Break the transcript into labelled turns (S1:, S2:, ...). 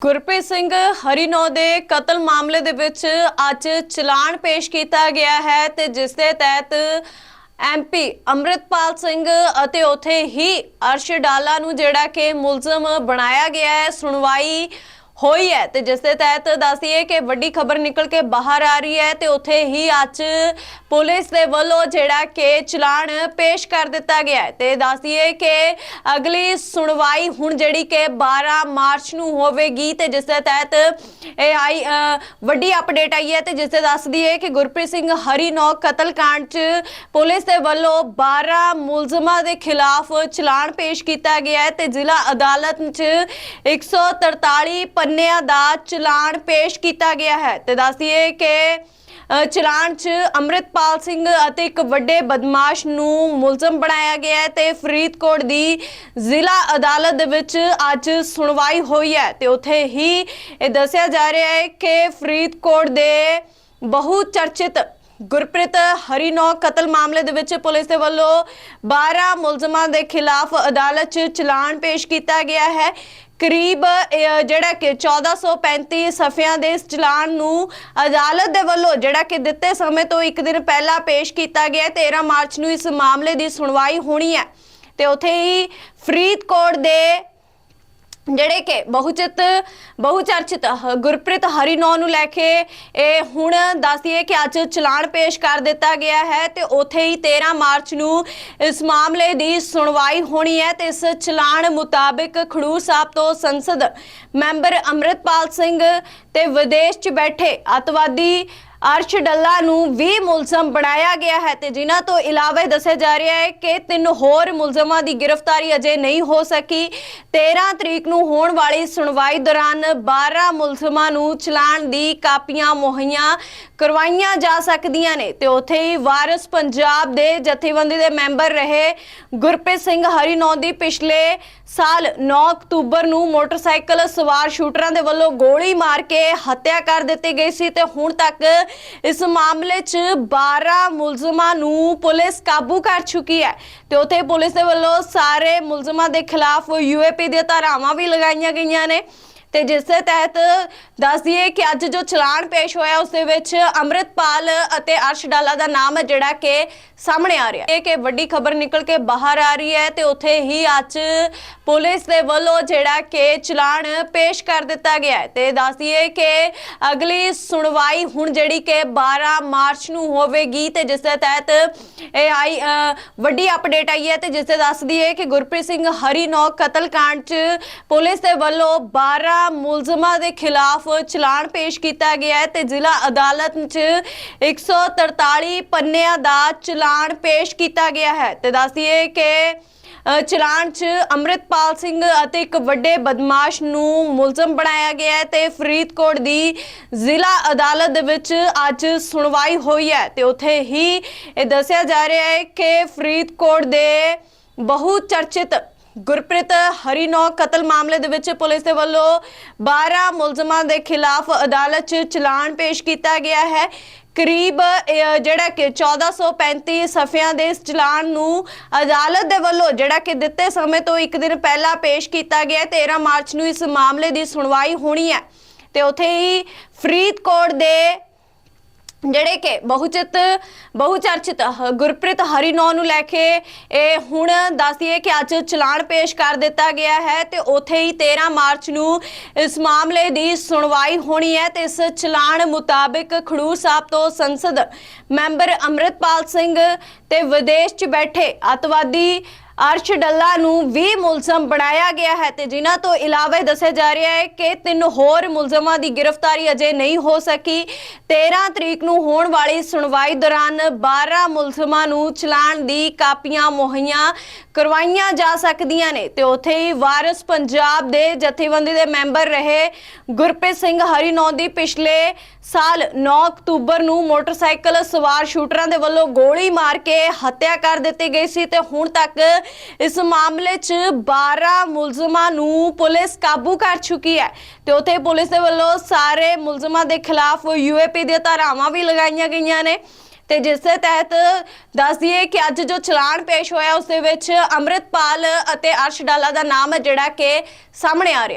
S1: ਗੁਰਪ੍ਰੀਤ ਸਿੰਘ ਹਰੀਨੋ ਦੇ ਕਤਲ ਮਾਮਲੇ ਦੇ ਵਿੱਚ ਅੱਜ ਚਲਾਨ ਪੇਸ਼ ਕੀਤਾ ਗਿਆ ਹੈ ਤੇ ਜਿਸ ਦੇ ਤਹਿਤ ਐਮਪੀ ਅੰਮ੍ਰਿਤਪਾਲ ਸਿੰਘ ਅਤੇ ਉਥੇ ਹੀ ਅਰਸ਼ ਡਾਲਾ ਨੂੰ ਜਿਹੜਾ ਕਿ ਮੁਲਜ਼ਮ ਬਣਾਇਆ ਗਿਆ ਹੈ, ਸੁਣਵਾਈ ਹੋਈ ਹੈ ਤੇ ਜਿਸ ਦੇ ਤਹਿਤ ਦੱਸੀਏ ਕਿ ਵੱਡੀ ਖਬਰ ਨਿਕਲ ਕੇ ਬਾਹਰ ਆ ਰਹੀ ਹੈ ਤੇ ਉੱਥੇ ਹੀ ਅੱਜ ਪੁਲਿਸ ਦੇ ਵੱਲੋਂ ਜਿਹੜਾ ਕਿ ਚਲਾਨ ਪੇਸ਼ ਕਰ ਦਿੱਤਾ ਗਿਆ ਹੈ। ਤੇ ਦੱਸੀਏ ਕਿ ਅਗਲੀ ਸੁਣਵਾਈ ਹੁਣ ਜਿਹੜੀ ਕਿ 12 ਮਾਰਚ ਨੂੰ ਹੋਵੇਗੀ ਤੇ ਜਿਸ ਦੇ ਤਹਿਤ ਇਹ ਆਈ ਵੱਡੀ ਅਪਡੇਟ ਆਈ ਹੈ ਤੇ ਜਿਸ ਦੇ ਦੱਸਦੀ ਹੈ ਕਿ ਗੁਰਪ੍ਰੀਤ ਸਿੰਘ ਹਰੀਨੌ ਕਤਲकांड 'ਚ ਪੁਲਿਸ ਦੇ ਵੱਲੋਂ 12 ਮੁਲਜ਼ਮਾਂ ਦੇ ਖਿਲਾਫ ਚਲਾਨ ਪੇਸ਼ ਕੀਤਾ ਗਿਆ ਹੈ ਤੇ ਜ਼ਿਲ੍ਹਾ ਅਦਾਲਤ 'ਚ 143 ਪੰਨਿਆਂ ਦਾ ਚਲਾਨ ਪੇਸ਼ ਕੀਤਾ ਗਿਆ ਹੈ। ਤੇ ਦੱਸਦੀਏ ਕਿ ਚਲਾਨ 'ਚ ਅੰਮ੍ਰਿਤਪਾਲ ਸਿੰਘ ਅਤੇ ਇੱਕ ਵੱਡੇ ਬਦਮਾਸ਼ ਨੂੰ ਮੁਲਜ਼ਮ ਬਣਾਇਆ ਗਿਆ ਹੈ ਤੇ ਫਰੀਦਕੋਟ ਦੀ ਜ਼ਿਲ੍ਹਾ ਅਦਾਲਤ ਦੇ ਵਿੱਚ ਅੱਜ ਸੁਣਵਾਈ ਹੋਈ ਹੈ। ਤੇ ਉੱਥੇ ਹੀ ਇਹ ਦੱਸਿਆ ਜਾ ਰਿਹਾ ਹੈ ਕਿ ਫਰੀਦਕੋਟ ਦੇ ਬਹੁ ਚਰਚਿਤ ਗੁਰਪ੍ਰੀਤ ਹਰੀਨੌ ਕਤਲ ਮਾਮਲੇ ਦੇ ਵਿੱਚ ਪੁਲਿਸ ਦੇ ਵੱਲੋਂ 12 ਮੁਲਜ਼ਮਾਂ ਦੇ ਖਿਲਾਫ ਅਦਾਲਤ 'ਚ ਚਲਾਨ ਪੇਸ਼ ਕੀਤਾ ਗਿਆ ਹੈ। ਕਰੀਬ ਜਿਹੜਾ ਕਿ 1435 ਸਫ਼ਿਆਂ ਦੇ ਇਸ ਚਲਾਨ ਨੂੰ ਅਦਾਲਤ ਦੇ ਵੱਲੋਂ ਜਿਹੜਾ ਕਿ ਦਿੱਤੇ ਸਮੇਂ ਤੋਂ ਇੱਕ ਦਿਨ ਪਹਿਲਾਂ ਪੇਸ਼ ਕੀਤਾ ਗਿਆ ਹੈ। 13 ਮਾਰਚ ਨੂੰ ਇਸ ਮਾਮਲੇ ਦੀ ਸੁਣਵਾਈ ਹੋਣੀ ਹੈ ਤੇ ਉੱਥੇ ਹੀ ਫਰੀਦਕੋਟ ਦੇ ਜਿਹੜੇ ਕਿ ਬਹੁਚਿਤ, ਬਹੁਚਰਚਿਤ ਹ- ਗੁਰਪ੍ਰੀਤ ਹਰੀਨੌ ਨੂੰ ਲੈ ਕੇ ਇਹ ਹੁਣ ਦੱਸਦੀਏ ਕਿ ਅੱਜ ਚਲਾਨ ਪੇਸ਼ ਕਰ ਦਿੱਤਾ ਗਿਆ ਹੈ ਤੇ ਉੱਥੇ ਹੀ 13 ਮਾਰਚ ਨੂੰ ਇਸ ਮਾਮਲੇ ਦੀ ਸੁਣਵਾਈ ਹੋਣੀ ਹੈ ਤੇ ਇਸ ਚਲਾਨ ਮੁਤਾਬਿਕ ਖਡੂਰ ਸਾਹਿਬ ਤੋਂ ਸੰਸਦ ਮੈਂਬਰ ਅੰਮ੍ਰਿਤਪਾਲ ਸਿੰਘ ਤੇ ਵਿਦੇਸ਼ 'ਚ ਬੈਠੇ ਅਤਵਾਦੀ ਅਰਸ਼ ਡੱਲਾ ਨੂੰ 20 ਮੁਲਜ਼ਮ ਬਣਾਇਆ ਗਿਆ ਹੈ ਤੇ ਜਿਨ੍ਹਾਂ ਤੋਂ ਇਲਾਵਾ ਦੱਸਿਆ ਜਾ ਰਿਹਾ ਹੈ ਕਿ ਤਿੰਨ ਹੋਰ ਮੁਲਜ਼ਮਾਂ ਦੀ ਗ੍ਰਿਫਤਾਰੀ ਅਜੇ ਨਹੀਂ ਹੋ ਸਕੀ। 13 ਤਰੀਕ ਨੂੰ ਹੋਣ ਵਾਲੀ ਸੁਣਵਾਈ ਦੌਰਾਨ 12 ਮੁਲਜ਼ਮਾਂ ਨੂੰ ਚਲਾਨ ਦੀ ਕਾਪੀਆਂ ਮੁਹੱਈਆ ਕਰਵਾਈਆਂ ਜਾ ਸਕਦੀਆਂ ਨੇ ਤੇ ਉੱਥੇ ਹੀ ਵਾਰਿਸ ਪੰਜਾਬ ਦੇ ਜਥੇਬੰਦੀ ਦੇ ਮੈਂਬਰ ਰਹੇ ਗੁਰਪ੍ਰੀਤ ਸਿੰਘ ਹਰੀਨੌ ਦੀ ਪਿਛਲੇ ਸਾਲ 9 ਅਕਤੂਬਰ ਨੂੰ ਮੋਟਰਸਾਈਕਲ ਸਵਾਰ ਸ਼ੂਟਰਾਂ ਦੇ ਵੱਲੋਂ ਗੋਲੀ ਮਾਰ ਕੇ ਹੱਤਿਆ ਕਰ ਦਿੱਤੀ ਗਈ ਸੀ ਤੇ ਹੁਣ ਤੱਕ ਇਸ ਮਾਮਲੇ 'ਚ 12 ਮੁਲਜ਼ਮਾਂ ਨੂੰ ਪੁਲਿਸ ਕਾਬੂ ਕਰ ਚੁੱਕੀ ਹੈ ਤੇ ਉੱਥੇ ਪੁਲਿਸ ਦੇ ਵੱਲੋਂ ਸਾਰੇ ਮੁਲਜ਼ਮਾਂ ਦੇ ਖਿਲਾਫ ਯੂਏਪੀ ਦੀਆਂ ਧਾਰਾਵਾਂ ਵੀ ਲਗਾਈਆਂ ਗਈਆਂ ਨੇ। ਤੇ ਜਿਸ ਦੇ ਤਹਿਤ ਦੱਸ ਦਈਏ ਕਿ ਅੱਜ ਜੋ ਚਲਾਨ ਪੇਸ਼ ਹੋਇਆ, ਉਸ ਦੇ ਵਿੱਚ ਅੰਮ੍ਰਿਤਪਾਲ ਅਤੇ ਅਰਸ਼ ਡਾਲਾ ਦਾ ਨਾਮ ਜਿਹੜਾ ਕਿ ਸਾਹਮਣੇ ਆ ਰਿਹਾ ਹੈ। ਇਹ ਕਿ ਵੱਡੀ ਖਬਰ ਨਿਕਲ ਕੇ ਬਾਹਰ ਆ ਰਹੀ ਹੈ ਤੇ ਉੱਥੇ ਹੀ ਅੱਜ ਪੁਲਿਸ ਦੇ ਵੱਲੋਂ ਜਿਹੜਾ ਕਿ ਚਲਾਨ ਪੇਸ਼ ਕਰ ਦਿੱਤਾ ਗਿਆ ਹੈ। ਤੇ ਦੱਸ ਦਈਏ ਕਿ ਅਗਲੀ ਸੁਣਵਾਈ ਹੁਣ ਜਿਹੜੀ ਕਿ 12 ਮਾਰਚ ਨੂੰ ਹੋਵੇਗੀ ਤੇ ਜਿਸ ਦੇ ਤਹਿਤ ਇਹ ਆਈ ਵੱਡੀ ਅਪਡੇਟ ਆਈ ਹੈ ਤੇ ਜਿਸ ਦੇ ਦੱਸਦੀ ਹੈ ਕਿ ਗੁਰਪ੍ਰੀਤ ਸਿੰਘ ਹਰੀਨੋ ਕਤਲ ਕਾਂਡ 'ਚ ਪੁਲਿਸ ਦੇ ਵੱਲੋਂ 12 ਮੁਲਜ਼ਮਾਂ ਦੇ ਖਿਲਾਫ ਚਲਾਨ ਪੇਸ਼ ਕੀਤਾ ਗਿਆ ਹੈ ਤੇ ਜ਼ਿਲ੍ਹਾ ਅਦਾਲਤ 'ਚ 143 ਪੰਨਿਆਂ ਦਾ ਚਲਾਨ ਪੇਸ਼ ਕੀਤਾ ਗਿਆ ਹੈ। ਤੇ ਦੱਸਦੀਏ ਕਿ ਚਲਾਨ 'ਚ ਅੰਮ੍ਰਿਤਪਾਲ ਸਿੰਘ ਅਤੇ ਇੱਕ ਵੱਡੇ ਬਦਮਾਸ਼ ਨੂੰ ਮੁਲਜ਼ਮ ਬਣਾਇਆ ਗਿਆ ਹੈ ਤੇ ਫਰੀਦਕੋਟ ਦੀ ਜ਼ਿਲ੍ਹਾ ਅਦਾਲਤ ਦੇ ਵਿੱਚ ਅੱਜ ਸੁਣਵਾਈ ਹੋਈ ਹੈ। ਤੇ ਉੱਥੇ ਹੀ ਇਹ ਦੱਸਿਆ ਜਾ ਰਿਹਾ ਹੈ ਕਿ ਫਰੀਦਕੋਟ ਦੇ ਬਹੁ ਚਰਚਿਤ ਗੁਰਪ੍ਰੀਤ ਹਰੀਨੌ ਕਤਲ ਮਾਮਲੇ ਦੇ ਵਿੱਚ ਪੁਲਿਸ ਦੇ ਵੱਲੋਂ 12 ਮੁਲਜ਼ਮਾਂ ਦੇ ਖਿਲਾਫ ਅਦਾਲਤ 'ਚ ਚਲਾਨ ਪੇਸ਼ ਕੀਤਾ ਗਿਆ ਹੈ ਕਰੀਬ ਜਿਹੜਾ ਕਿ 1435 ਸਫ਼ਿਆਂ ਦੇ ਇਸ ਚਲਾਨ ਨੂੰ ਅਦਾਲਤ ਦੇ ਵੱਲੋਂ ਜਿਹੜਾ ਕਿ ਦਿੱਤੇ ਸਮੇਂ ਤੋਂ ਇੱਕ ਦਿਨ ਪਹਿਲਾਂ ਪੇਸ਼ ਕੀਤਾ ਗਿਆ ਹੈ। 13 ਮਾਰਚ ਨੂੰ ਇਸ ਮਾਮਲੇ ਦੀ ਸੁਣਵਾਈ ਹੋਣੀ ਹੈ ਤੇ ਉੱਥੇ ਹੀ ਫਰੀਦਕੋਟ ਦੇ ਜਿਹੜੇ ਕਿ ਬਹੁਚਿਤ, ਬਹੁਚਰਚਿਤ ਹ- ਗੁਰਪ੍ਰੀਤ ਹਰੀਨੌ ਨੂੰ ਲੈ ਕੇ ਇਹ ਹੁਣ ਦੱਸਦੀਏ ਕਿ ਅੱਜ ਚਲਾਨ ਪੇਸ਼ ਕਰ ਦਿੱਤਾ ਗਿਆ ਹੈ ਤੇ ਉੱਥੇ ਹੀ 13 ਮਾਰਚ ਨੂੰ ਇਸ ਮਾਮਲੇ ਦੀ ਸੁਣਵਾਈ ਹੋਣੀ ਹੈ ਤੇ ਇਸ ਚਲਾਨ ਮੁਤਾਬਿਕ ਖਡੂਰ ਸਾਹਿਬ ਤੋਂ ਸੰਸਦ ਮੈਂਬਰ ਅੰਮ੍ਰਿਤਪਾਲ ਸਿੰਘ ਤੇ ਵਿਦੇਸ਼ 'ਚ ਬੈਠੇ ਅਤਵਾਦੀ ਅਰਸ਼ ਡੱਲਾ ਨੂੰ 20 ਮੁਲਜ਼ਮ ਬਣਾਇਆ ਗਿਆ ਹੈ ਤੇ ਜਿਨ੍ਹਾਂ ਤੋਂ ਇਲਾਵਾ ਦੱਸਿਆ ਜਾ ਰਿਹਾ ਹੈ ਕਿ ਤਿੰਨ ਹੋਰ ਮੁਲਜ਼ਮਾਂ ਦੀ ਗ੍ਰਿਫਤਾਰੀ ਅਜੇ ਨਹੀਂ ਹੋ ਸਕੀ। 13 ਤਰੀਕ ਨੂੰ ਹੋਣ ਵਾਲੀ ਸੁਣਵਾਈ ਦੌਰਾਨ 12 ਮੁਲਜ਼ਮਾਂ ਨੂੰ ਚਲਾਨ ਦੀ ਕਾਪੀਆਂ ਮੁਹੱਈਆ ਕਰਵਾਈਆਂ ਜਾ ਸਕਦੀਆਂ ਨੇ ਤੇ ਉੱਥੇ ਹੀ ਵਾਰਿਸ ਪੰਜਾਬ ਦੇ ਜਥੇਬੰਦੀ ਦੇ ਮੈਂਬਰ ਰਹੇ ਗੁਰਪ੍ਰੀਤ ਸਿੰਘ ਹਰੀਨੌ ਦੀ ਪਿਛਲੇ ਸਾਲ 9 ਅਕਤੂਬਰ ਨੂੰ ਮੋਟਰਸਾਈਕਲ ਸਵਾਰ ਸ਼ੂਟਰਾਂ ਦੇ ਵੱਲੋਂ ਗੋਲੀ ਮਾਰ ਕੇ ਹੱਤਿਆ ਕਰ ਦਿੱਤੀ ਗਈ ਸੀ ਤੇ ਹੁਣ ਤੱਕ ਇਸ ਮਾਮਲੇ 'ਚ 12 ਮੁਲਜ਼ਮਾਂ ਨੂੰ ਪੁਲਿਸ ਕਾਬੂ ਕਰ ਚੁੱਕੀ ਹੈ ਤੇ ਉੱਥੇ ਪੁਲਿਸ ਦੇ ਵੱਲੋਂ ਸਾਰੇ ਮੁਲਜ਼ਮਾਂ ਦੇ ਖਿਲਾਫ ਯੂਏਪੀ ਦੀਆਂ ਧਾਰਾਵਾਂ ਵੀ ਲਗਾਈਆਂ ਗਈਆਂ ਨੇ। ਤੇ ਜਿਸ ਦੇ ਤਹਿਤ ਦੱਸ ਦਈਏ ਕਿ ਅੱਜ ਜੋ ਚਲਾਨ ਪੇਸ਼ ਹੋਇਆ, ਉਸ ਦੇ ਵਿੱਚ ਅੰਮ੍ਰਿਤਪਾਲ ਅਤੇ ਅਰਸ਼ ਡਾਲਾ ਦਾ ਨਾਮ ਹੈ ਜਿਹੜਾ ਕਿ ਸਾਹਮਣੇ ਆ ਰਿਹਾ